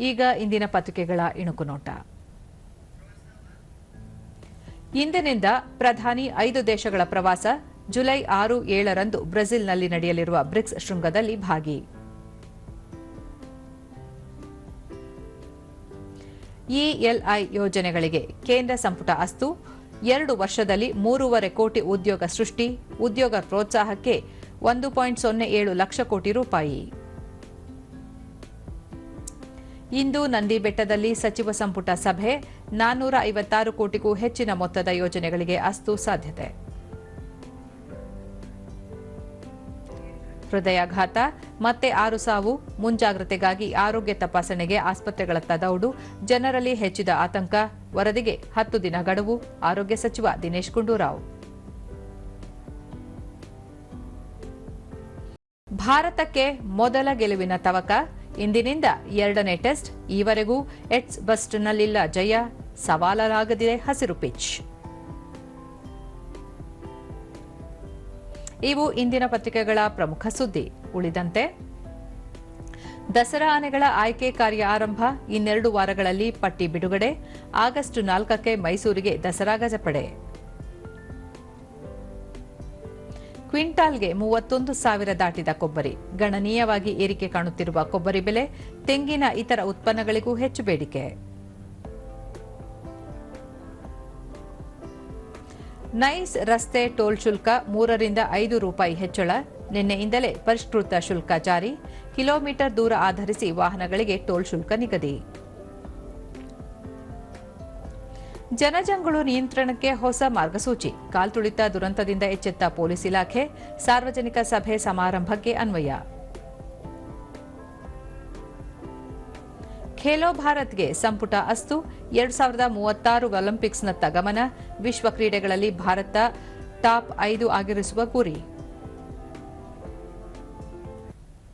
ಈಗ ಇಂದಿನ ಪತ್ರಿಕೆಗಳ ಇಣುಕು ನೋಟ. ಇಂದಿನಿಂದ ಪ್ರಧಾನಿ ಐದು ದೇಶಗಳ ಪ್ರವಾಸ ಜುಲೈ ಆರು ಏಳರಂದು ಬ್ರೆಜಿಲ್ನಲ್ಲಿ ನಡೆಯಲಿರುವ ಬ್ರಿಕ್ಸ್ ಶೃಂಗದಲ್ಲಿ ಭಾಗಿ. ಇಎಲ್ಐ ಯೋಜನೆಗಳಿಗೆ ಕೇಂದ್ರ ಸಂಪುಟ ಅಸ್ತು. ಎರಡು ವರ್ಷದಲ್ಲಿ ಮೂರುವರೆ ಕೋಟಿ ಉದ್ಯೋಗ ಸೃಷ್ಟಿ, ಉದ್ಯೋಗ ಪ್ರೋತ್ಸಾಹಕ್ಕೆ ಒಂದು ಪಾಯಿಂಟ್ ಸೊನ್ನೆ ಏಳು ಲಕ್ಷ ಕೋಟಿ ರೂಪಾಯಿ. ಇಂದು ನಂದಿ ಬೆಟ್ಟದಲ್ಲಿ ಸಚಿವ ಸಂಪುಟ ಸಭೆ. ನಾನ್ನೂರ ಐವತ್ತಾರು ಕೋಟಿಗೂ ಹೆಚ್ಚಿನ ಮೊತ್ತದ ಯೋಜನೆಗಳಿಗೆ ಅಸ್ತು ಸಾಧ್ಯತೆ. ಹೃದಯಾಘಾತ, ಮತ್ತೆ ಆರು ಸಾವು, ಮುಂಜಾಗ್ರತೆಗಾಗಿ ಆರೋಗ್ಯ ತಪಾಸಣೆಗೆ ಆಸ್ಪತ್ರೆಗಳತ್ತ ದೌಡು, ಜನರಲ್ಲಿ ಹೆಚ್ಚಿದ ಆತಂಕ, ವರದಿಗೆ ಹತ್ತು ದಿನ ಗಡುವು, ಆರೋಗ್ಯ ಸಚಿವ ದಿನೇಶ್ ಗುಂಡೂರಾವ್. ಭಾರತಕ್ಕೆ ಮೊದಲ ಗೆಲುವಿನ ತವಕ ಇಂದಿನಿಂದ ಎರಡನೇ ಟೆಸ್ಟ್, ಈವರೆಗೂ ಎಟ್ಸ್ ಬಸ್ಟ್ನಲ್ಲಿಲ್ಲ ಜಯ, ಸವಾಲರಾಗದಿದೆ ಹಸಿರು ಪಿಚ್. ಇವು ಇಂದಿನ ಪತ್ರಿಕೆಗಳ ಪ್ರಮುಖ ಸುದ್ದಿ. ಉಳಿದಂತೆ, ದಸರಾ ಆನೆಗಳ ಆಯ್ಕೆ ಕಾರ್ಯ ಆರಂಭ, ಇನ್ನೆರಡು ವಾರಗಳಲ್ಲಿ ಪಟ್ಟಿ ಬಿಡುಗಡೆ ಆಗಸ್ಟ್ ನಾಲ್ಕಕ್ಕೆ ಮೈಸೂರಿಗೆ ದಸರಾ ಗಜಪಡೆ. ಕ್ವಿಂಟಾಲ್ಗೆ ಮೂವತ್ತೊಂದು ಸಾವಿರ ದಾಟಿದ ಕೊಬ್ಬರಿ. ಗಣನೀಯವಾಗಿ ಏರಿಕೆ ಕಾಣುತ್ತಿರುವ ಕೊಬ್ಬರಿ ಬೆಲೆ ತೆಂಗಿನ ಇತರ ಉತ್ಪನ್ನಗಳಿಗೂ ಹೆಚ್ಚು ಬೇಡಿಕೆ. ನೈಸ್ ರಸ್ತೆ ಟೋಲ್ ಶುಲ್ಕ ಮೂರರಿಂದ ಐದು ರೂಪಾಯಿ ಹೆಚ್ಚಳ. ನಿನ್ನೆಯಿಂದಲೇ ಪರಿಷ್ಕೃತ ಶುಲ್ಕ ಜಾರಿ. ಕಿಲೋಮೀಟರ್ ದೂರ ಆಧರಿಸಿ ವಾಹನಗಳಿಗೆ ಟೋಲ್ ಶುಲ್ಕ ನಿಗದಿ. ಜನಜಂಗುಳು ನಿಯಂತ್ರಣಕ್ಕೆ ಹೊಸ ಮಾರ್ಗಸೂಚಿ. ಕಾಲ್ತುಳಿತ ದುರಂತದಿಂದ ಎಚ್ಚೆತ್ತ ಪೊಲೀಸ್ ಇಲಾಖೆ. ಸಾರ್ವಜನಿಕ ಸಭೆ ಸಮಾರಂಭಕ್ಕೆ ಅನ್ವಯ. ಖೇಲೋ ಭಾರತ್ಗೆ ಸಂಪುಟ ಅಸ್ತು. ಎರಡ್ ಸಾವಿರದ ಮೂವತ್ತಾರು ಒಲಿಂಪಿಕ್ಸ್ನತ್ತ ಗಮನ ವಿಶ್ವ ಕ್ರೀಡೆಗಳಲ್ಲಿ ಭಾರತ ಟಾಪ್ ಐದು ಆಗಿರಿಸುವ ಗುರಿ.